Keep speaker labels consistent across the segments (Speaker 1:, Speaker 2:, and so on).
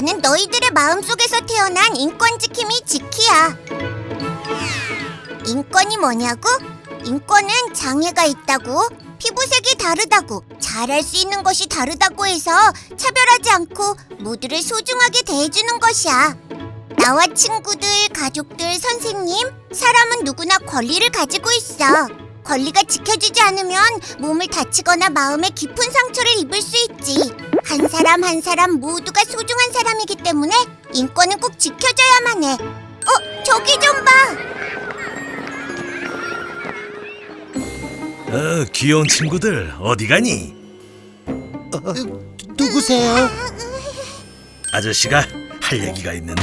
Speaker 1: 나는 너희들의 마음속에서 태어난 인권 지킴이 지키야. 인권이 뭐냐고? 인권은 장애가 있다고, 피부색이 다르다고, 잘할 수 있는 것이 다르다고 해서 차별하지 않고 모두를 소중하게 대해주는 것이야. 나와 친구들, 가족들, 선생님, 사람은 누구나 권리를 가지고 있어. 권리가 지켜지지 않으면 몸을 다치거나 마음에 깊은 상처를 입을 수 있지. 한 사람 한 사람 모두가 소중한 사람이기 때문에 인권은 꼭 지켜줘야만 해. 어, 저기 좀 봐.
Speaker 2: 어, 귀여운 친구들 어디 가니?
Speaker 3: 누구세요?
Speaker 2: 아저씨가 할 얘기가 있는데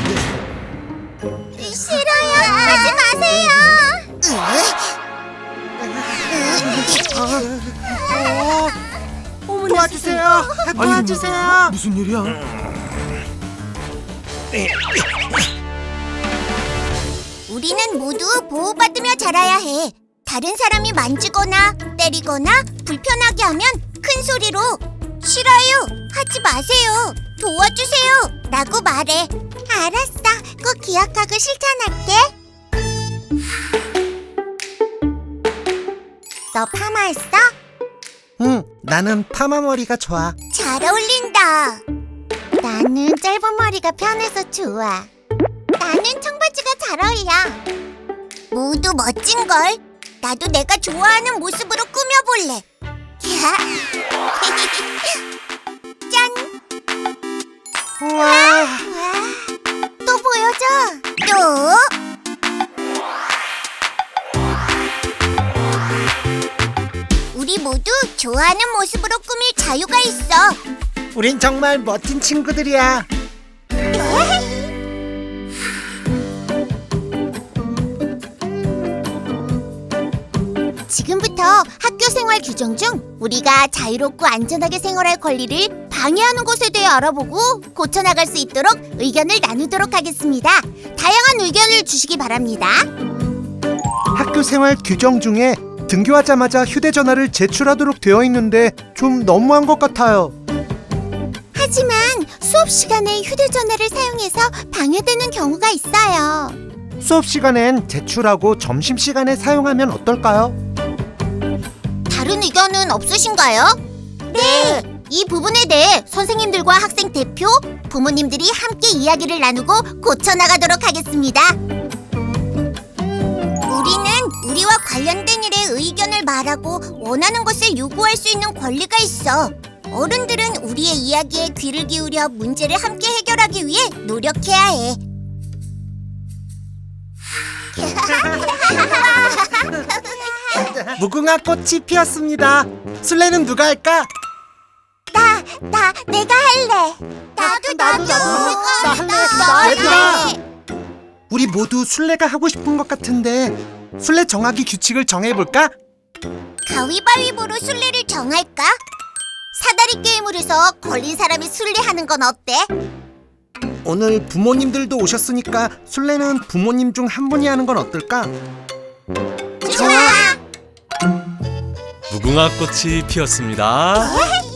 Speaker 1: 싫
Speaker 3: 도와주세요. 도와주세요.
Speaker 2: 무슨 일이야?
Speaker 1: 우리는 모두 보호받으며 자라야 해. 다른 사람이 만지거나 때리거나 불편하게 하면 큰 소리로 싫어요. 하지 마세요. 도와주세요. 라고 말해. 알았어. 꼭 기억하고 실천할게. 너 파마했어?
Speaker 3: 응, 나는 파마 머리가 좋아.
Speaker 1: 잘 어울린다. 나는 짧은 머리가 편해서 좋아. 나는 청바지가 잘 어울려. 모두 멋진 걸. 나도 내가 좋아하는 모습으로 꾸며볼래. 짠.
Speaker 3: 우와,
Speaker 1: 와. 또 보여줘. 또. 좋아하는 모습으로 꾸밀 자유가 있어.
Speaker 3: 우린 정말 멋진 친구들이야.
Speaker 1: 지금부터 학교 생활 규정 중 우리가 자유롭고 안전하게 생활할 권리를 방해하는 것에 대해 알아보고 고쳐나갈 수 있도록 의견을 나누도록 하겠습니다. 다양한 의견을 주시기 바랍니다.
Speaker 3: 학교 생활 규정 중에 등교하자마자 휴대전화를 제출하도록 되어 있는데 좀 너무한 것 같아요.
Speaker 1: 하지만 수업 시간에 휴대전화를 사용해서 방해되는 경우가 있어요.
Speaker 3: 수업 시간엔 제출하고 점심 시간에 사용하면 어떨까요?
Speaker 1: 다른 의견은 없으신가요? 네. 이 부분에 대해 선생님들과 학생 대표, 부모님들이 함께 이야기를 나누고 고쳐나가도록 하겠습니다. 우리와 관련된 일에 의견을 말하고 원하는 것을 요구할 수 있는 권리가 있어. 어른들은 우리의 이야기에 귀를 기울여 문제를 함께 해결하기 위해 노력해야 해.
Speaker 3: 무궁화 꽃이 피었습니다. 술래는 누가 할까?
Speaker 1: 나, 나, 내가 할래. 나도, 나도.
Speaker 3: 나 할래.
Speaker 1: 나
Speaker 3: 얘들아. 우리 모두 술래가 하고 싶은 것 같은데 술래 정하기 규칙을 정해볼까?
Speaker 1: 가위바위보로 술래를 정할까? 사다리 게임을 해서 걸린 사람이 술래하는 건 어때?
Speaker 3: 오늘 부모님들도 오셨으니까 술래는 부모님 중 한 분이 하는 건 어떨까?
Speaker 1: 좋아.
Speaker 2: 무궁화 꽃이 피었습니다.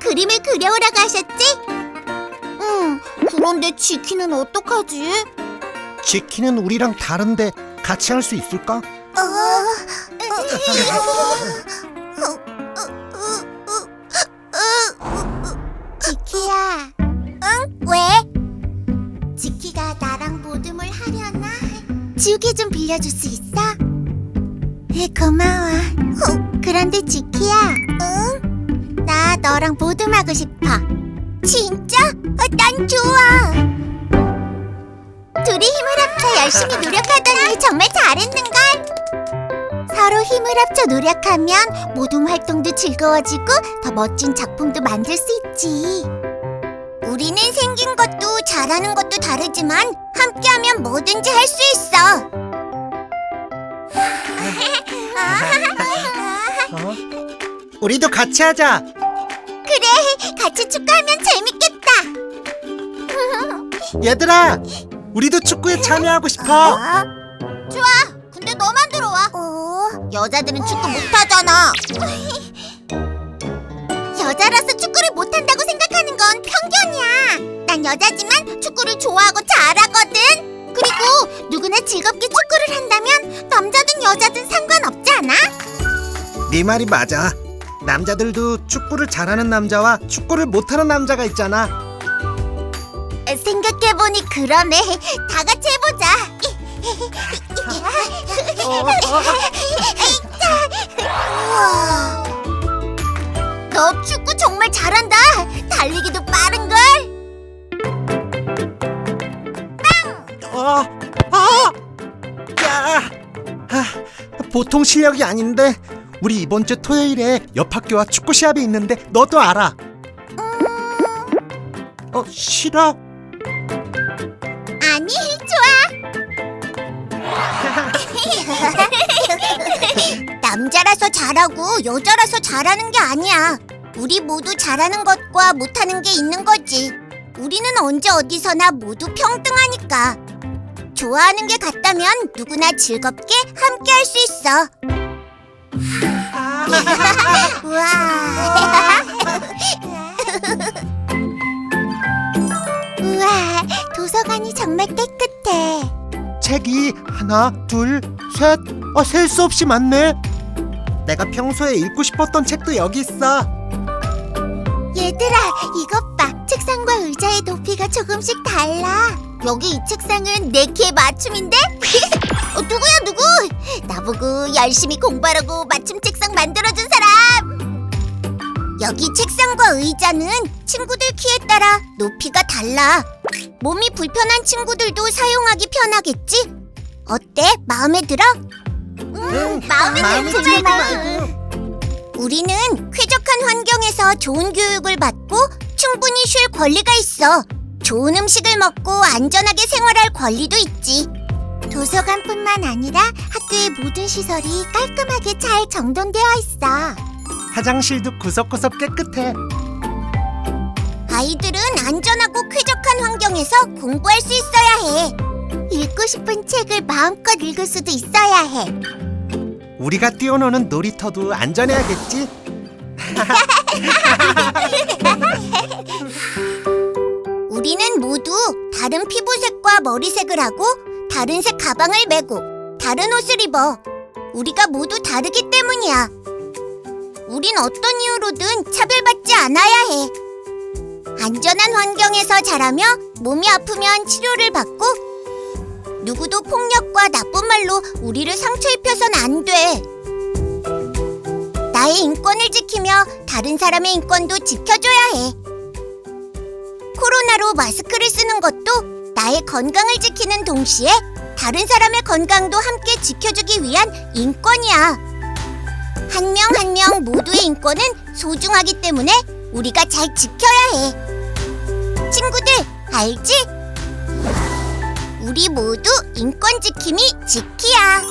Speaker 1: 그림을 그려오라고 하셨지? 응. 그런데 지키는 어떡하지?
Speaker 3: 지키는 우리랑 다른데 같이 할 수 있을까?
Speaker 1: 어... 지키야. 응? 왜? 지키가 나랑 모둠을 하려나? 지우개 좀 빌려줄 수 있어? 네, 고마워. 그런데 지키야. 응? 나 너랑 모둠하고 싶어. 진짜? 어, 난 좋아. 둘이 힘을 합쳐 열심히 노력하더니 정말 잘했는걸? 서로 힘을 합쳐 노력하면 모둠 활동도 즐거워지고 더 멋진 작품도 만들 수 있지. 우리는 생긴 것도 잘하는 것도 다르지만 함께하면 뭐든지 할 수 있어.
Speaker 3: 우리도 같이 하자.
Speaker 1: 그래, 같이 축구하면 재밌겠다.
Speaker 3: 얘들아, 우리도 축구에 참여하고 싶어.
Speaker 1: 좋아. 근데 너만 들어와. 여자들은 축구 못하잖아. 여자라서 축구를 못한다고 생각하는 건 편견이야. 난 여자지만 축구를 좋아하고 잘하거든. 그리고 누구나 즐겁게 축구를 한다면 남자든 여자든 상관없지 않아?
Speaker 3: 네 말이 맞아. 남자들도 축구를 잘하는 남자와 축구를 못하는 남자가 있잖아.
Speaker 1: 생각해보니 그러네. 다 같이 해보자. 우와. 너 축구 정말 잘한다. 달리기도 빠른걸.
Speaker 3: 어, 아, 야, 아, 보통 실력이 아닌데 우리 이번 주 토요일에 옆 학교와 축구 시합이 있는데 너도 알아. 어, 싫어?
Speaker 1: 아니, 좋아. 남자라서 잘하고 여자라서 잘하는 게 아니야. 우리 모두 잘하는 것과 못하는 게 있는 거지. 우리는 언제 어디서나 모두 평등하니까. 좋아하는 게 같다면 누구나 즐겁게 함께 할 수 있어. 우와. 우와, 도서관이 정말 깨끗해.
Speaker 3: 책이 하나, 둘, 셋, 어, 셀 수 없이 많네. 내가 평소에 읽고 싶었던 책도 여기 있어.
Speaker 1: 얘들아, 이것 봐. 책상과 의자의 높이가 조금씩 달라. 여기 이 책상은 내 키에 맞춤인데? 어, 누구야, 누구? 나보고 열심히 공부하라고 맞춤 책상 만들어준 사람. 여기 책상과 의자는 친구들 키에 따라 높이가 달라. 몸이 불편한 친구들도 사용하기 편하겠지? 어때? 마음에 들어? 응, 마음에
Speaker 3: 마음에
Speaker 1: 들지
Speaker 3: 들지
Speaker 1: 말고. 우리는 쾌적한 환경에서 좋은 교육을 받고 충분히 쉴 권리가 있어. 좋은 음식을 먹고 안전하게 생활할 권리도 있지. 도서관뿐만 아니라 학교의 모든 시설이 깔끔하게 잘 정돈되어 있어.
Speaker 3: 화장실도 구석구석 깨끗해.
Speaker 1: 아이들은 안전하고 쾌적한 환경에서 공부할 수 있어야 해. 읽고 싶은 책을 마음껏 읽을 수도 있어야 해.
Speaker 3: 우리가 뛰어노는 놀이터도 안전해야겠지.
Speaker 1: 우리는 모두 다른 피부색과 머리색을 하고 다른 색 가방을 메고 다른 옷을 입어. 우리가 모두 다르기 때문이야. 우린 어떤 이유로든 차별받지 않아야 해. 안전한 환경에서 자라며 몸이 아프면 치료를 받고 누구도 폭력과 나쁜 말로 우리를 상처 입혀선 안 돼. 나의 인권을 지키며 다른 사람의 인권도 지켜줘야 해. 코로나로 마스크를 쓰는 것도 나의 건강을 지키는 동시에 다른 사람의 건강도 함께 지켜주기 위한 인권이야. 한 명 한 명 모두의 인권은 소중하기 때문에 우리가 잘 지켜야 해. 친구들, 알지? 우리 모두 인권 지킴이 지키야.